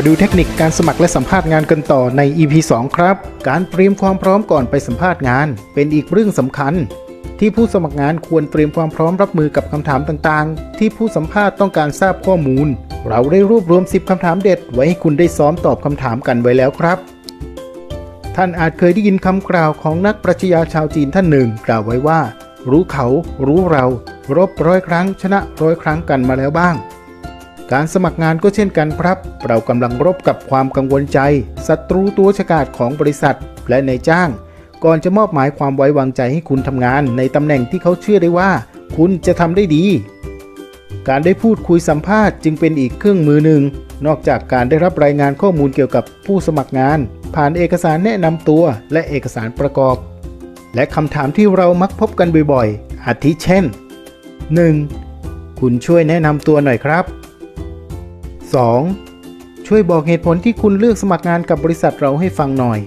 มาดูเทคนิคการสมัครและสัมภาษณ์งานกันต่อใน EP 2 ครับ การเตรียมความพร้อมก่อนไปสัมภาษณ์งาน เป็นอีกเรื่องสำคัญ ที่ผู้สมัครงานควรเตรียมความพร้อมรับมือกับคำถามต่างๆ ที่ผู้สัมภาษณ์ต้องการทราบข้อมูล เราได้รวบรวม 10คำถามเด็ด ไว้ให้คุณได้ซ้อมตอบคำถามกันไว้แล้วครับ ท่านอาจเคยได้ยินคำกล่าวของนักปรัชญาชาวจีนท่านหนึ่ง กล่าวไว้ว่า รู้เขา รู้เรา รบร้อยครั้ง ชนะร้อยครั้งกันมาแล้วบ้าง การสมัครงานก็เช่นกันครับ เรากำลังรบกับความกังวลใจศัตรูตัวฉกาจของบริษัท และนายจ้าง ก่อนจะมอบหมายความไว้วางใจให้คุณทำงานในตำแหน่งที่เขาเชื่อได้ว่า คุณจะทำได้ดี การได้พูดคุยสัมภาษณ์จึงเป็นอีกเครื่องมือหนึ่ง นอกจากการได้รับรายงานข้อมูลเกี่ยวกับผู้สมัครงาน ผ่านเอกสารแนะนำตัวและเอกสารประกอบ และคำถามที่เรามักพบกันบ่อยๆอาทิเช่น 1. คุณช่วยแนะนำตัวหน่อยครับ 2. ช่วยบอกเหตุผลที่คุณเลือกสมัครงานกับบริษัทเราให้ฟังหน่อย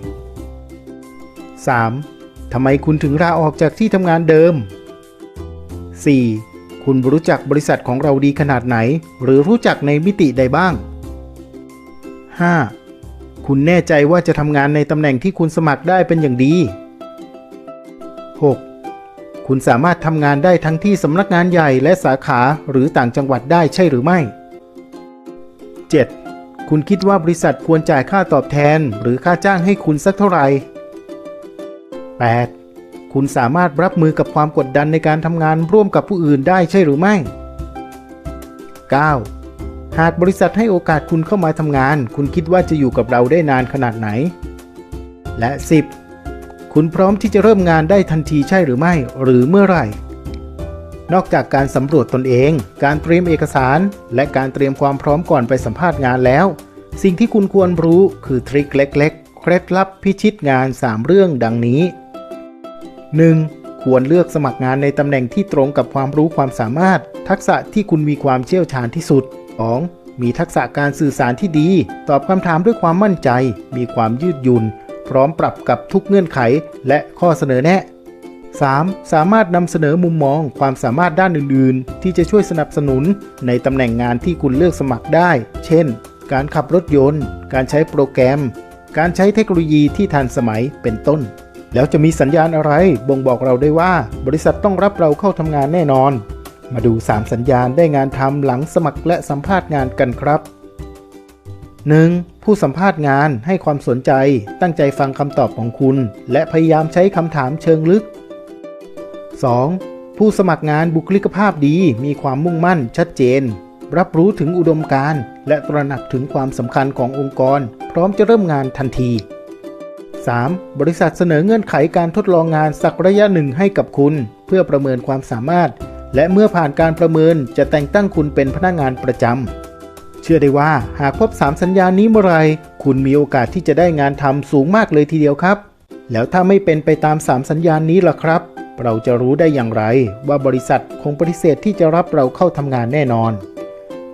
3. ทำไมคุณถึงลาออกจากที่ทำงานเดิม 4. คุณรู้จักบริษัทของเราดีขนาดไหน หรือรู้จักในมิติใดบ้าง 5. คุณแน่ใจว่าจะทำงานในตำแหน่งที่คุณสมัครได้เป็นอย่างดี 6. คุณสามารถทำงานได้ทั้งที่สำนักงานใหญ่และสาขาหรือต่างจังหวัดได้ใช่หรือไม่ 7. คุณคิดว่าบริษัทควรจ่ายค่าตอบแทนหรือค่าจ้างให้คุณสักเท่าไหร่ 8. คุณสามารถรับมือกับความกดดันในการทำงานร่วมกับผู้อื่นได้ใช่หรือไม่ 9. หากบริษัทให้โอกาสคุณเข้ามาทำงาน คุณคิดว่าจะอยู่กับเราได้นานขนาดไหน และ 10. คุณพร้อมที่จะเริ่มงานได้ทันทีใช่หรือไม่ หรือเมื่อไหร่ นอกจากการสำรวจตนเอง การเตรียมเอกสาร และการเตรียมความพร้อมก่อนไปสัมภาษณ์งานแล้ว สิ่งที่คุณควรรู้คือทริคเล็ก ๆ เคล็ดลับพิชิตงาน 3 เรื่องดังนี้ 1. ควรเลือกสมัครงานในตำแหน่งที่ตรงกับความรู้ความสามารถ ทักษะที่คุณมีความเชี่ยวชาญที่สุด 2. มีทักษะการสื่อสารที่ดี ตอบคำถามด้วยความมั่นใจ มีความยืดหยุ่น พร้อมปรับกับทุกเงื่อนไขและข้อเสนอแนะ 3. สามารถนำเสนอมุมมองความสามารถด้านอื่น ๆ ที่จะช่วยสนับสนุนในตำแหน่งงานที่คุณเลือกสมัครได้ เช่น การขับรถยนต์ การใช้โปรแกรม การใช้เทคโนโลยีที่ทันสมัยเป็นต้น แล้วจะมีสัญญาณอะไรบ่งบอกเราได้ว่า บริษัทต้องรับเราเข้าทำงานแน่นอน มาดู 3 สัญญาณได้งานทำหลังสมัครและสัมภาษณ์งานกันครับ 1. ผู้สัมภาษณ์งานให้ความสนใจ ตั้งใจฟังคำตอบของคุณ และพยายามใช้คำถามเชิงลึก 2. ผู้สมัครงานบุคลิกภาพดีมีความมุ่งมั่น ชัดเจน รับรู้ถึงอุดมการณ์และตระหนักถึงความสำคัญขององค์กร พร้อมจะเริ่มงานทันที 3. บริษัทเสนอเงื่อนไขการทดลองงานสักระยะหนึ่งให้กับคุณ เพื่อประเมินความสามารถ และเมื่อผ่านการประเมินจะแต่งตั้งคุณเป็นพนักงานประจำ เชื่อได้ว่าหากพบ 3 สัญญานี้เมื่อไหรคุณมีโอกาสที่จะได้งานทำสูงมากเลยทีเดียวครับ แล้วถ้าไม่เป็นไปตาม 3 สัญญาณนี้ล่ะครับ เราจะรู้ได้อย่างไรว่าบริษัทคงปฏิเสธที่จะรับเราเข้าทำงานแน่นอน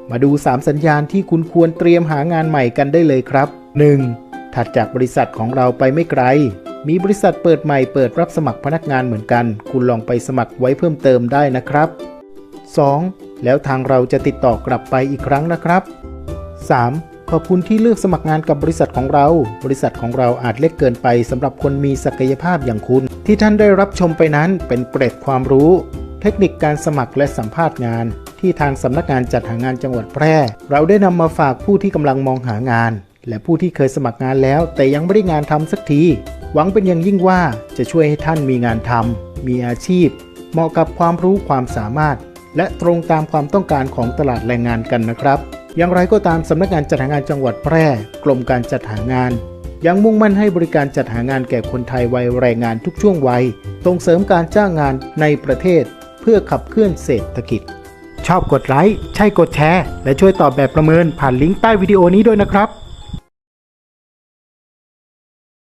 มาดู 3 สัญญาณที่คุณควรเตรียมหางานใหม่กันได้เลยครับ 1. ถัดจากบริษัทของเราไปไม่ไกล มีบริษัทเปิดใหม่เปิดรับสมัครพนักงานเหมือนกัน คุณลองไปสมัครไว้เพิ่มเติมได้นะครับ 2. แล้วทางเราจะติดต่อกลับไปอีกครั้งนะครับ 3. ขอบคุณที่เลือกสมัครงานกับบริษัทของเรา บริษัทของเราอาจเล็กเกินไปสำหรับคนมีศักยภาพอย่างคุณ ที่ท่านได้รับชมไปนั้นเป็นเกร็ดความรู้ เทคนิคการสมัครและสัมภาษณ์งาน ที่ทางสำนักงานจัดหางานจังหวัดแพร่ เราได้นำมาฝากผู้ที่กำลังมองหางาน และผู้ที่เคยสมัครงานแล้ว แต่ยังไม่ได้งานทำสักที หวังเป็นอย่างยิ่งว่าจะช่วยให้ท่านมีงานทำมีอาชีพ เหมาะกับความรู้ความสามารถ และตรงตามความต้องการของตลาดแรงงานกันนะครับ อย่างไรก็ตามสำนักงานจัดหางานจังหวัดแพร่ กรมการจัดหางาน ยังมุ่งมั่นให้บริการจัดหางานแก่คนไทยวัยแรงงานทุกช่วงวัยส่งเสริมการจ้างงานในประเทศ เพื่อขับเคลื่อนเศรษฐกิจ ชอบกดไลค์ใช่กดแชร์ และช่วยตอบแบบประเมินผ่านลิงก์ใต้วิดีโอนี้ด้วยนะครับ